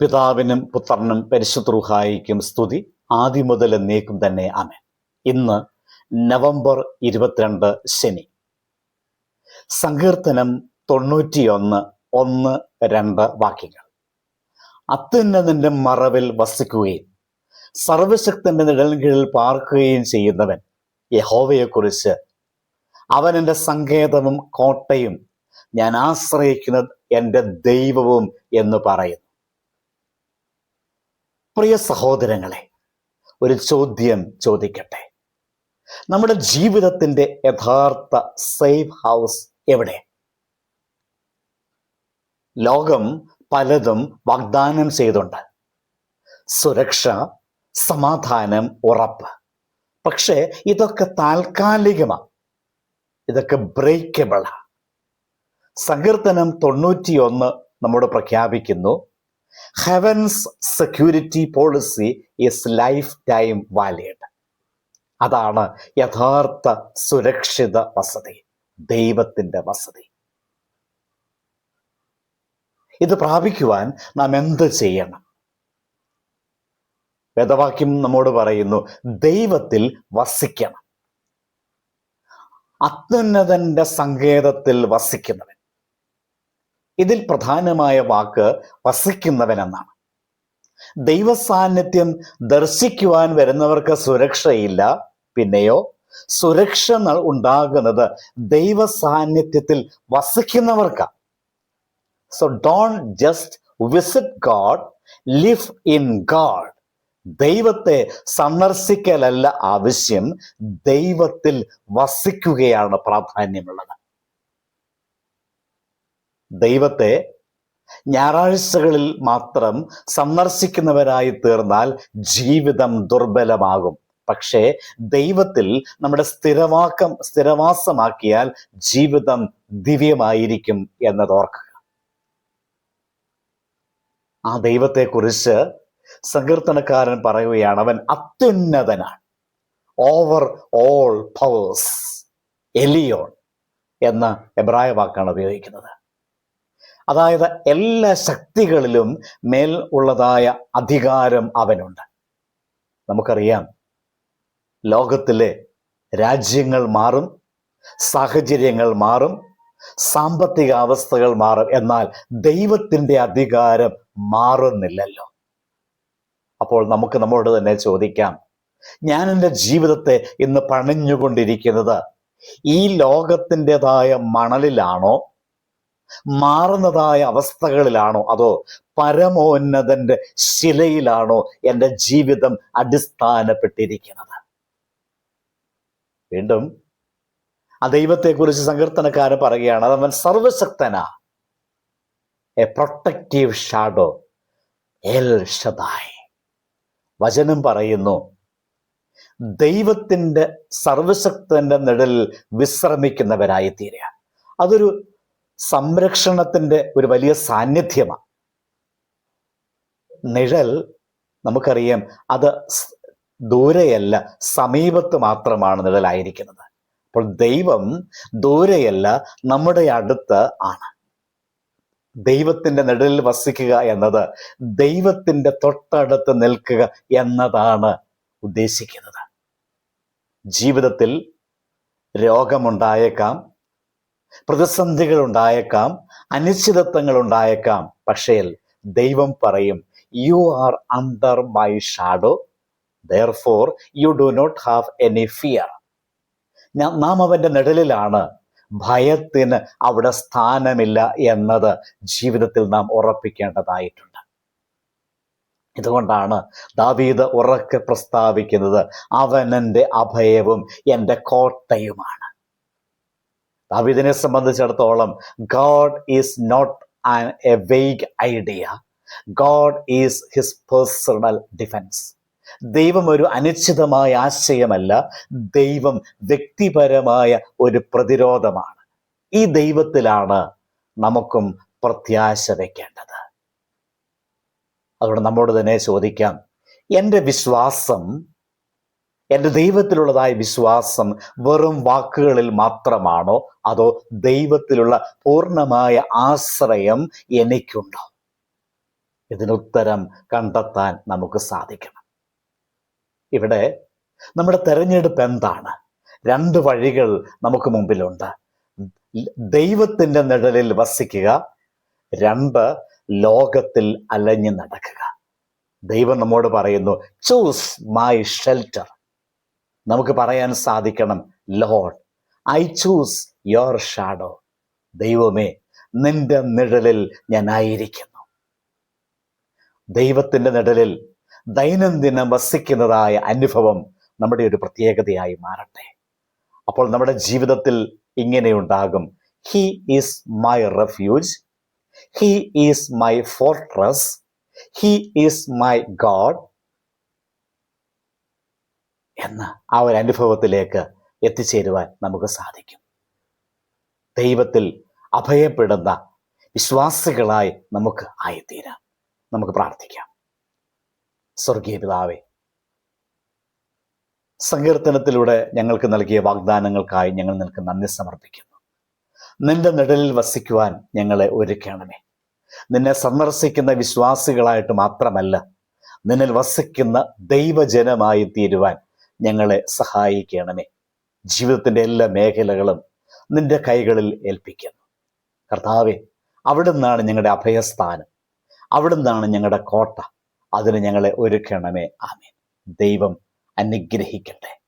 പിതാവിനും പുത്രനും പരിശുദ്ധ്രൂഹായിക്കും സ്തുതി. ആദ്യം മുതൽ എന്നേക്കും തന്നെ ആമേൻ. ഇന്ന് നവംബർ ഇരുപത്തിരണ്ട് ശനി. സങ്കീർത്തനം തൊണ്ണൂറ്റിയൊന്ന് ഒന്ന് രണ്ട് വാക്യങ്ങൾ. അത്യുന്നതിന്റെ മറവിൽ വസിക്കുകയും സർവശക്തന്റെ നിഴലിൻ കീഴിൽ പാർക്കുകയും ചെയ്യുന്നവൻ യഹോവയെക്കുറിച്ച് അവൻ എന്റെ സങ്കേതവും കോട്ടയും ഞാൻ ആശ്രയിക്കുന്ന എന്റെ ദൈവവും എന്ന് പറയുന്നു പ്രിയ സഹോദരങ്ങളെ ഒരു ചോദ്യം ചോദിക്കട്ടെ. നമ്മുടെ ജീവിതത്തിന്റെ യഥാർത്ഥ സേഫ് ഹൗസ് എവിടെ? ലോകം പലതും വാഗ്ദാനം ചെയ്തുണ്ട്. സുരക്ഷ സമാധാനം ഉറപ്പ്. പക്ഷേ ഇതൊക്കെ താൽക്കാലികമാണ് ഇതൊക്കെ ബ്രേക്കബിളാണ് സങ്കീർത്തനം തൊണ്ണൂറ്റിയൊന്ന് നമ്മോട് പ്രഖ്യാപിക്കുന്നു. Heavens security policy is lifetime valid അതാണ് യഥാർത്ഥ സുരക്ഷിത വസതി ദൈവത്തിന്റെ വസതി. ഇത് പ്രാപിക്കുവാൻ നാം എന്ത് ചെയ്യണം? വേദവാക്യം നമ്മോട് പറയുന്നു ദൈവത്തിൽ വസിക്കണം. അത്യുന്നതന്റെ സങ്കേതത്തിൽ വസിക്കുന്നവൻ. ഇതിൽ പ്രധാനമായ വാക്ക് വസിക്കുന്നവൻ എന്നാണ് ദൈവസാന്നിധ്യം ദർശിക്കുവാൻ വരുന്നവർക്ക് സുരക്ഷയില്ല. പിന്നെയോ സുരക്ഷ ഉണ്ടാകുന്നത് ദൈവ സാന്നിധ്യത്തിൽ വസിക്കുന്നവർക്കാണ് so don't just visit God live in God ദൈവത്തെ സന്ദർശിക്കലല്ല ആവശ്യം ദൈവത്തിൽ വസിക്കുകയാണ് പ്രാധാന്യമുള്ളത്. ദൈവത്തെ ഞായറാഴ്ചകളിൽ മാത്രം സന്ദർശിക്കുന്നവരായി തീർന്നാൽ ജീവിതം ദുർബലമാകും. പക്ഷേ ദൈവത്തിൽ നമ്മുടെ സ്ഥിരവാക്കം സ്ഥിരവാസമാക്കിയാൽ ജീവിതം ദിവ്യമായിരിക്കും എന്നത് ഓർക്കുക. ആ ദൈവത്തെക്കുറിച്ച് സങ്കീർത്തനക്കാരൻ പറയുകയാണ് അവൻ അത്യുന്നതനാണ്. ഓവർ ഓൾ പവേഴ്സ് എലിയോൺ എന്ന എബ്രായ വാക്കാണ് ഉപയോഗിക്കുന്നത്. അതായത് എല്ലാ ശക്തികളിലും മേൽ ഉള്ളതായ അധികാരം അവനുണ്ട്. നമുക്കറിയാം ലോകത്തിലെ രാജ്യങ്ങൾ മാറും സാഹചര്യങ്ങൾ മാറും സാമ്പത്തിക അവസ്ഥകൾ മാറും എന്നാൽ ദൈവത്തിന്റെ അധികാരം മാറുന്നില്ലല്ലോ. അപ്പോൾ നമുക്ക് നമ്മളോട് തന്നെ ചോദിക്കാം ഞാൻ എന്റെ ജീവിതത്തെ ഇന്ന് പണിഞ്ഞുകൊണ്ടിരിക്കുന്നത് ഈ ലോകത്തിന്റെതായ മണലിലാണോ? മാറുന്നതായ അവസ്ഥകളിലാണോ? അതോ പരമോന്നതന്റെ ശിലയിലാണോ എന്റെ ജീവിതം അടിസ്ഥാനപ്പെട്ടിരിക്കുന്നത്? വീണ്ടും ആ ദൈവത്തെക്കുറിച്ച് സങ്കീർത്തനക്കാരൻ പറയുകയാണ് അതവൻ സർവശക്തനാ. A protective shadow El Shaddai വചനം പറയുന്നു ദൈവത്തിന്റെ സർവശക്തന്റെ നിഴലിൽ വിശ്രമിക്കുന്നവരായി തീരുക അതൊരു സംരക്ഷണത്തിന്റെ ഒരു വലിയ സാന്നിധ്യമാണ്. നിഴൽ നമുക്കറിയാം അത് ദൂരെയല്ല സമീപത്ത് മാത്രമാണ് നിഴലായിരിക്കുന്നത്. അപ്പോൾ ദൈവം ദൂരെയല്ല നമ്മുടെ അടുത്ത് ആണ്. ദൈവത്തിന്റെ നിഴലിൽ വസിക്കുക എന്നത് ദൈവത്തിന്റെ തൊട്ടടുത്ത് നിൽക്കുക എന്നതാണ് ഉദ്ദേശിക്കുന്നത്. ജീവിതത്തിൽ രോഗമുണ്ടായേക്കാം പ്രതിസന്ധികൾ ഉണ്ടായേക്കാം അനിശ്ചിതത്വങ്ങൾ ഉണ്ടായേക്കാം പക്ഷേ ദൈവം പറയും you are under my shadow therefore you do not have any fear നാം അവന്റെ നിഴലിലാണ്. ഭയത്തിന് അവിടെ സ്ഥാനമില്ല എന്നത് ജീവിതത്തിൽ നാം ഉറപ്പിക്കേണ്ടതായിട്ടുണ്ട്. ഇതുകൊണ്ടാണ് ദാവീദ് ഉറക്കെ പ്രസ്താവിക്കുന്നത് അവൻ എന്റെ അഭയവും എന്റെ കോട്ടയുമാണ്. ദാവീദിനെ സംബന്ധിച്ചിടത്തോളം God is not a vague idea God is his personal defence ദൈവം ഒരു അനിശ്ചിതമായ ആശയമല്ല. ദൈവം വ്യക്തിപരമായ ഒരു പ്രതിരോധമാണ്. ഈ ദൈവത്തിലാണ് നമുക്കും പ്രത്യാശ വയ്ക്കേണ്ടത് അതുകൊണ്ട് നമ്മോട് തന്നെ ചോദിക്കാം എന്റെ വിശ്വാസം എന്റെ ദൈവത്തിലുള്ളതായ വിശ്വാസം വെറും വാക്കുകളിൽ മാത്രമാണോ? അതോ ദൈവത്തിലുള്ള പൂർണമായ ആശ്രയം എനിക്കുണ്ടോ? ഇതിനുത്തരം കണ്ടെത്താൻ നമുക്ക് സാധിക്കണം. ഇവിടെ നമ്മുടെ തെരഞ്ഞെടുപ്പ് എന്താണ്? രണ്ട് വഴികൾ നമുക്ക് മുമ്പിലുണ്ട്. ദൈവത്തിന്റെ നിഴലിൽ വസിക്കുക രണ്ട് ലോകത്തിൽ അലഞ്ഞു നടക്കുക. ദൈവം നമ്മോട് പറയുന്നു ചൂസ് മൈ ഷെൽട്ടർ നമുക്ക് പറയാൻ സാധിക്കണം Lord I choose your shadow ദൈവമേ നിന്റെ നിഴലിൽ ഞാൻ ആയിരിക്കുന്നു. ദൈവത്തിന്റെ നിഴലിൽ ദൈനംദിനം വസിക്കുന്നതായ അനുഭവം നമ്മുടെ ഒരു പ്രത്യേകതയായി മാറട്ടെ. അപ്പോൾ നമ്മുടെ ജീവിതത്തിൽ ഇങ്ങനെയുണ്ടാകും he is my refuge he is my fortress he is my God എന്ന ആ ഒരു അനുഭവത്തിലേക്ക് എത്തിച്ചേരുവാൻ നമുക്ക് സാധിക്കും. ദൈവത്തിൽ അഭയപ്പെടുന്ന വിശ്വാസികളായി നമുക്ക് ആയിത്തീരാം. നമുക്ക് പ്രാർത്ഥിക്കാം. സ്വർഗീയ പിതാവേ സങ്കീർത്തനത്തിലൂടെ ഞങ്ങൾക്ക് നൽകിയ വാഗ്ദാനങ്ങൾക്കായി ഞങ്ങൾ നിനക്ക് നന്ദി സമർപ്പിക്കുന്നു. നിന്റെ നിഴലിൽ വസിക്കുവാൻ ഞങ്ങളെ ഒരുക്കണമേ. നിന്നെ സന്ദർശിക്കുന്ന വിശ്വാസികളായിട്ട് മാത്രമല്ല നിന്നിൽ വസിക്കുന്ന ദൈവജനമായി തീരുവാൻ ഞങ്ങളെ സഹായിക്കണമേ. ജീവിതത്തിന്റെ എല്ലാ മേഖലകളും നിന്റെ കൈകളിൽ ഏൽപ്പിക്കുന്നു. കർത്താവെ നിന്നാണ് ഞങ്ങളുടെ അഭയസ്ഥാനം. അവിടെ നിന്നാണ് ഞങ്ങളുടെ കോട്ട. അതിന് ഞങ്ങളെ ഒരുക്കണമേ. ആമേൻ. ദൈവം അനുഗ്രഹിക്കട്ടെ.